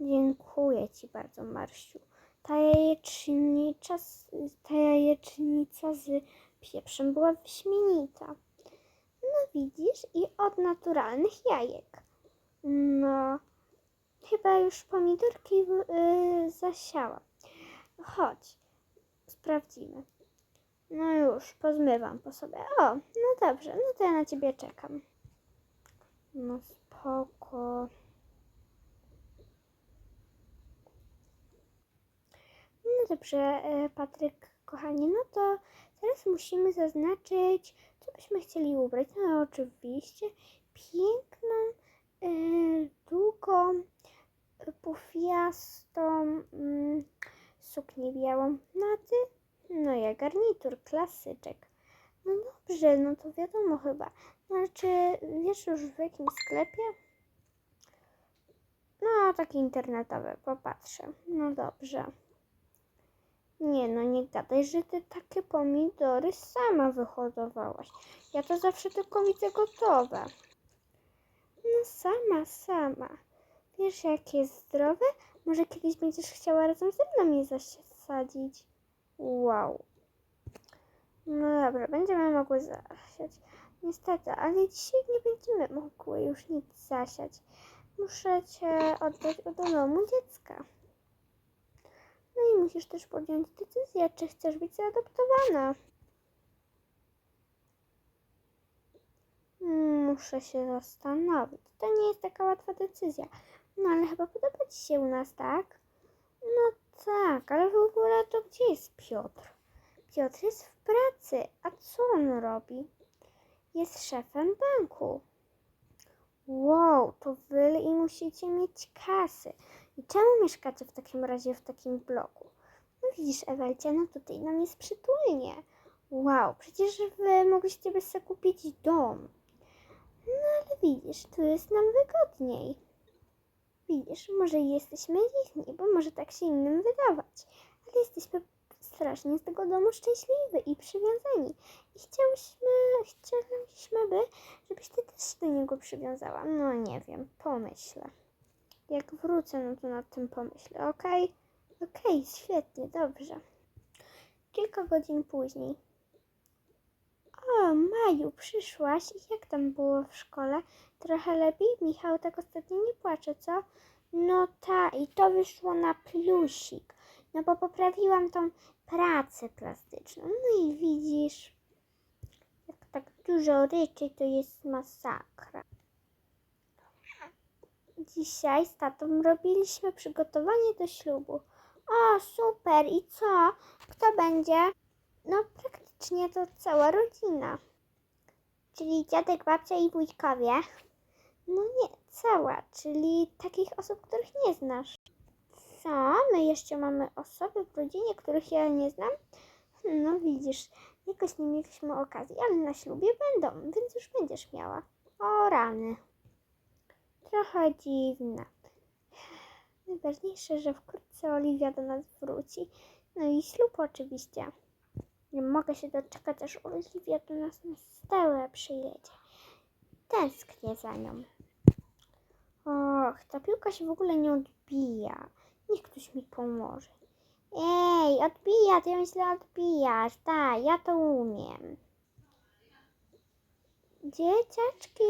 Dziękuję Ci bardzo, Marsiu. Ta jajecznicza, z- ta jajecznica z pieprzem była wyśmienita. No widzisz, i od naturalnych jajek. No, chyba już pomidorki yy, zasiała. Chodź, sprawdzimy. No już, pozmywam po sobie. O, no dobrze, no to ja na ciebie czekam. No spoko. No dobrze, e, Patryk, kochanie, no to teraz musimy zaznaczyć, co byśmy chcieli ubrać. No oczywiście piękną, e, długą, pufiastą mm, suknię białą. No a ty? No ja garnitur, klasyczek. No dobrze, no to wiadomo chyba. No czy wiesz już w jakim sklepie? No, takie internetowe, popatrzę. No dobrze. Nie no, nie gadaj, że ty takie pomidory sama wyhodowałaś. Ja to zawsze tylko widzę gotowe. No sama, sama. Wiesz jakie jest zdrowe? Może kiedyś będziesz chciała razem ze mną je zasadzić. Wow. No dobra, będziemy mogły zasiać. Niestety, ale dzisiaj nie będziemy mogły już nic zasiać. Muszę cię oddać do domu dziecka. No i musisz też podjąć decyzję, czy chcesz być zaadoptowana. Muszę się zastanowić. To nie jest taka łatwa decyzja. No ale chyba podoba Ci się u nas, tak? No tak, ale w ogóle to gdzie jest Piotr? Piotr jest w pracy. A co on robi? Jest szefem banku. Wow, to wy i musicie mieć kasy. I czemu mieszkacie w takim razie w takim bloku? No widzisz, Ewelcia, no tutaj nam jest przytulnie. Wow, przecież wy mogliście by sobie kupić dom. No ale widzisz, tu jest nam wygodniej. Widzisz, może jesteśmy dziwni, bo może tak się innym wydawać, ale jesteśmy strasznie z tego domu szczęśliwi i przywiązani. I chciałyśmy, chcieliśmy by, żebyś ty też się do niego przywiązała. No nie wiem, pomyślę. Jak wrócę, no to nad tym pomyślę, okej? Okej, świetnie, dobrze. Kilka godzin później. O, Maju, przyszłaś. I Jak tam było w szkole? Trochę lepiej? Michał tak ostatnio nie płacze, co? No ta, i to wyszło na plusik. No bo poprawiłam tą pracę plastyczną. No i widzisz, jak tak dużo ryczy, to jest masakra. Dzisiaj z tatą robiliśmy przygotowanie do ślubu. O, super! I co? Kto będzie? No, praktycznie to cała rodzina. Czyli dziadek, babcia i wujkowie. No nie, cała, czyli takich osób, których nie znasz. Co? My jeszcze mamy osoby w rodzinie, których ja nie znam? No widzisz, jakoś nie mieliśmy okazji, ale na ślubie będą, więc już będziesz miała. O rany. Trochę dziwne. Najważniejsze, że wkrótce Oliwia do nas wróci. No i ślub oczywiście. Nie mogę się doczekać, aż Oliwia do nas na stałe przyjedzie. Tęsknię za nią. Och, ta piłka się w ogóle nie odbija. Niech ktoś mi pomoże. Ej, odbija, ty ją źle odbijasz. Tak, ja to umiem. Dzieciaczki.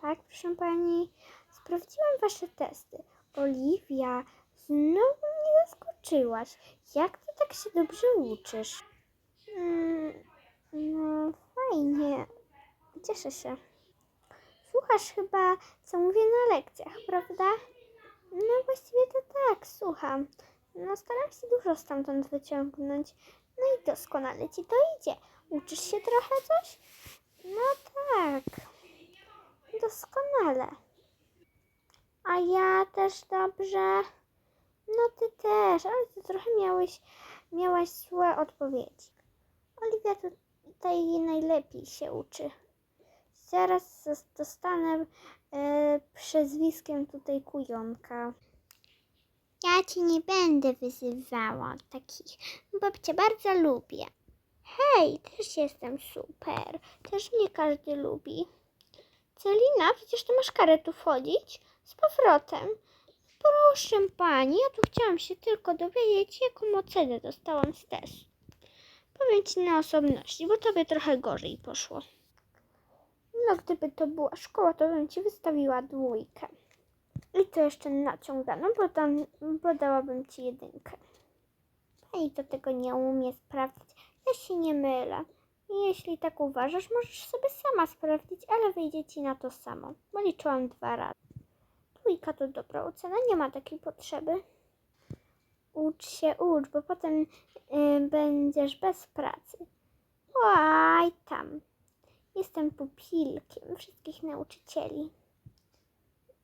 Tak, proszę pani. Sprawdziłam wasze testy. Oliwia, znowu mnie zaskoczyłaś. Jak ty tak się dobrze uczysz? Mm, no, fajnie. Cieszę się. Słuchasz chyba, co mówię na lekcjach, prawda? No właściwie to tak, słucham. No staram się dużo stamtąd wyciągnąć. No i doskonale ci to idzie. Uczysz się trochę coś? No tak. Doskonale. A ja też dobrze. No ty też, ale ty trochę miałeś, miałaś złe odpowiedzi. Oliwia tutaj najlepiej się uczy. Zaraz dostanę e, przezwiskiem tutaj kujonka. Ja ci nie będę wyzywała takich, bo cię bardzo lubię. Hej, też jestem super. Też mnie każdy lubi. Celina, przecież ty masz karę tu wchodzić? Z powrotem. Proszę pani, ja tu chciałam się tylko dowiedzieć, jaką ocenę dostałam z testu. Powiem ci na osobności, bo tobie trochę gorzej poszło. No, gdyby to była szkoła, to bym ci wystawiła dwójkę. I to jeszcze naciągano, bo, tam, bo dałabym ci jedynkę. Pani to tego nie umie sprawdzić. Ja się nie mylę. Jeśli tak uważasz, możesz sobie sama sprawdzić, ale wyjdzie ci na to samo, bo liczyłam dwa razy. Dwójka to dobra ocena, nie ma takiej potrzeby. Ucz się, ucz, bo potem y, będziesz bez pracy. Oj, tam. Jestem pupilkiem wszystkich nauczycieli.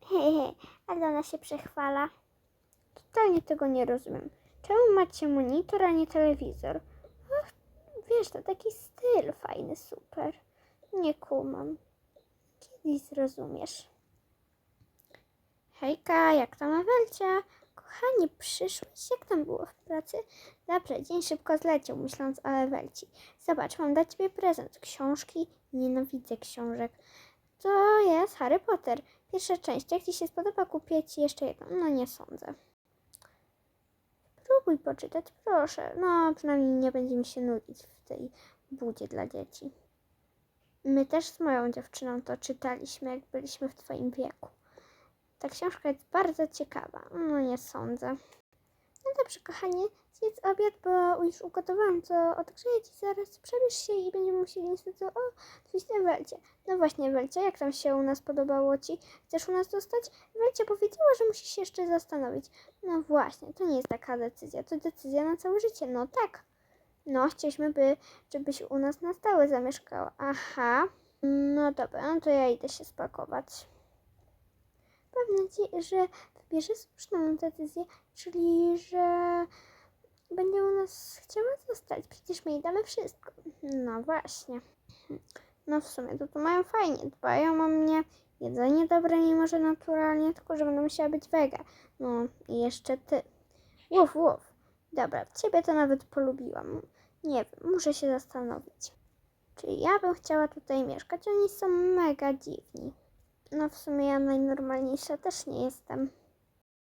Hehe, ale ona się przechwala. Totalnie tego nie rozumiem. Czemu macie monitor, a nie telewizor? Ach, wiesz, to taki styl fajny, super. Nie kumam. Kiedyś zrozumiesz. Hejka, jak tam Ewelcia? Kochanie, przyszłeś? Jak tam było w pracy? Dobrze, dzień szybko zleciał, myśląc o Ewelci. Zobacz, mam dla ciebie prezent. Książki? Nienawidzę książek. To jest Harry Potter. Pierwsza część. Jak ci się spodoba, kupię ci jeszcze jedną. No nie sądzę. Spróbuj poczytać, proszę. No, przynajmniej nie będzie mi się nudzić w tej budzie dla dzieci. My też z moją dziewczyną to czytaliśmy, jak byliśmy w twoim wieku. Ta książka jest bardzo ciekawa. No nie sądzę. No dobrze, kochanie, zjedz obiad, bo już ugotowałam, to odgrzeję ci zaraz. Przebierz się i będziemy musieli niestety o, wyjść na Welcie. No właśnie, Welcia, jak tam się u nas podobało ci? Chcesz u nas zostać? Welcia powiedziała, że musisz się jeszcze zastanowić. No właśnie, to nie jest taka decyzja, to decyzja na całe życie. No tak. No, chcieliśmy by, żebyś u nas na stałe zamieszkała. Aha. No dobra, no to ja idę się spakować. Mam nadzieję, że wybierze słuszną decyzję, czyli że będzie u nas chciała zostać. Przecież my jej damy wszystko. No właśnie. No w sumie to tu mają fajnie, dbają o mnie. Jedzenie dobre, mimo że naturalnie, tylko że będę musiała być wega. No i jeszcze ty. Łów, łów. Dobra, ciebie to nawet polubiłam. Nie wiem, muszę się zastanowić. Czy ja bym chciała tutaj mieszkać? Oni są mega dziwni. No w sumie ja najnormalniejsza też nie jestem.